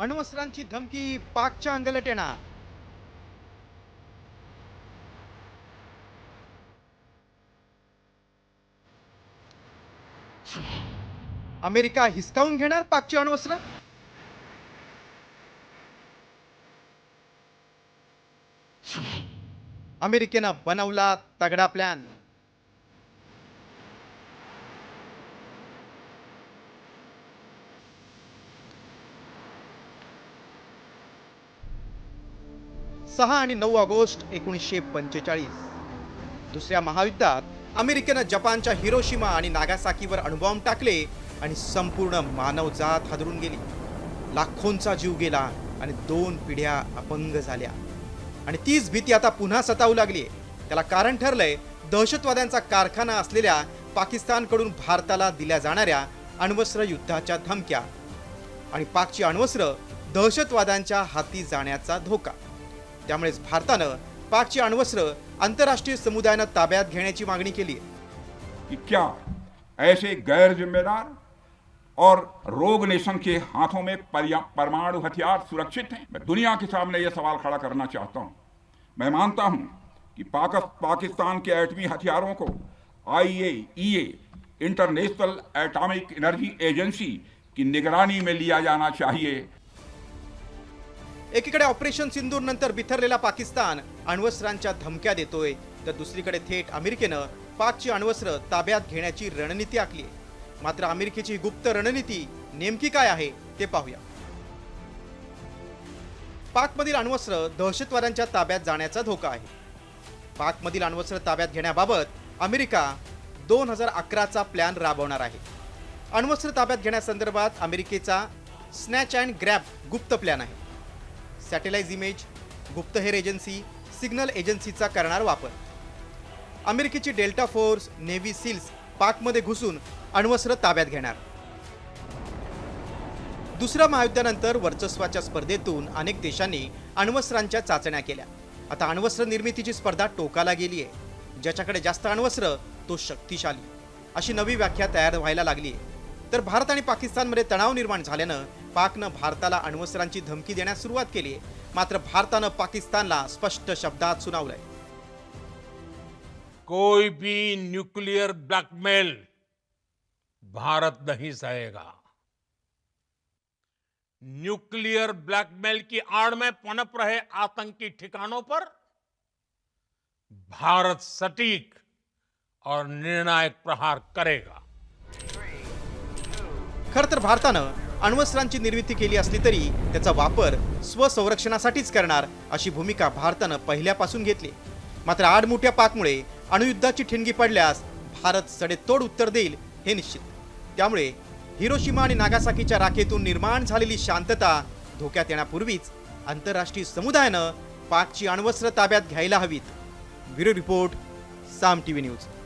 अण्वस्त्रांची धमकी पाकच्या अंगलटेना. अमेरिका हिसकावून घेणार पाकची अण्वस्त्र? अमेरिकेनं बनवला तगडा प्लॅन सहा आणि नऊ ऑगस्ट एकोणीसशे पंचेचाळीस. दुसऱ्या महायुद्धात अमेरिकेनं जपानच्या हिरोशिमा आणि नागासाकीवर अणुबॉम्ब टाकले आणि संपूर्ण मानवजात हादरून गेली. लाखोंचा जीव गेला आणि दोन पिढ्या अपंग झाल्या. आणि तीच भीती आता पुन्हा सतावू लागली त्याला कारण ठरलंय दहशतवाद्यांचा कारखाना असलेल्या पाकिस्तानकडून भारताला दिल्या जाणाऱ्या अण्वस्त्र युद्धाच्या धमक्या आणि पाकची अण्वस्त्र दहशतवाद्यांच्या हाती जाण्याचा धोका. त्यामुळेच भारतानं पाकची अण्वस्त्र आंतरराष्ट्रीय समुदायानं ताब्यात घेण्याची मागणी केली कि क्या ऐसे गैर जिम्मेदार और रोग नेशन के हाथों में पर्या- परमाणु हथियार सुरक्षित हैं? मैं दुनिया के सामने यह सवाल खड़ा करना चाहता हूं। मैं मानता हूं कि पाक, पाकिस्तान के एटमी हथियारों को IAEA international atomic energy agency की निगरानी में लिया जाना चाहिए। एकीकडे ऑपरेशन सिंदूर नंतर बिथरलेला पाकिस्तान. अण्वस्त्रांच्या धमक्या देतोय. तर दुसरीकडे थेट अमेरिकेनं पाकची अण्वस्त्र ताब्यात घेण्याची रणनीती आखली मात्र अमेरिकेची गुप्त रणनीती नेमकी काय आहे ते पाहूया. पाकमधील अण्वस्त्र दहशतवाद्यांच्या ताब्यात जाण्याचा धोका आहे. पाकमधील अण्वस्त्र ताब्यात घेण्याबाबत अमेरिका दोन हजार अकराचा प्लॅन राबवणार आहे. अण्वस्त्र ताब्यात घेण्यासंदर्भात अमेरिकेचा स्नॅच अँड ग्रॅब गुप्त प्लॅन आहे. सॅटेलाइट इमेज गुप्तहेर एजन्सी सिग्नल एजन्सीचा करणार वापर. अमेरिकेची डेल्टा फोर्स नेव्ही सील्स पाकमध्ये घुसून अण्वस्त्र ताब्यात घेणार. दुसऱ्या महायुद्धानंतर वर्चस्वाच्या स्पर्धेतून अनेक देशांनी अण्वस्त्रांच्या चाचण्या केल्या. आता अण्वस्त्र निर्मितीची स्पर्धा टोकाला गेली आहे ज्याच्याकडे जास्त अण्वस्त्र तो शक्तिशाली. अशी नवी व्याख्या तयार व्हायला लागली आहे तर भारत आणि पाकिस्तानमध्ये तणाव निर्माण झाल्यानं पाकनं भारताला अण्वस्त्रांची धमकी देण्यास सुरुवात केली आहे. मात्र भारतानं पाकिस्तानला स्पष्ट शब्दात सुनावलंय. कोई भी न्यूक्लियर ब्लॅकमेल भारत नहीं सहेगा न्यूक्लियर ब्लैकमेल की आड़ में पनप रहे आतंकी ठिकानों पर भारत सटीक और निर्णायक प्रहार करेगा. खरं तर भारतानं अण्वस्त्रांची निर्मिती केली असली तरी त्याचा वापर स्वसंरक्षणासाठीच करणार अशी भूमिका भारतानं पहिल्यापासून घेतली. मात्र आडमोठ्या पाकमुळे अणुयुद्धाची ठिणगी पडल्यास भारत सडेतोड उत्तर देईल हे निश्चित. त्यामुळे हिरोशिमा आणि नागासाकीच्या राखेतून निर्माण झालेली शांतता धोक्यात येण्यापूर्वीच आंतरराष्ट्रीय समुदायानं पाकची अण्वस्त्र ताब्यात घ्यायला हवीत. Bureau report Saam TV news.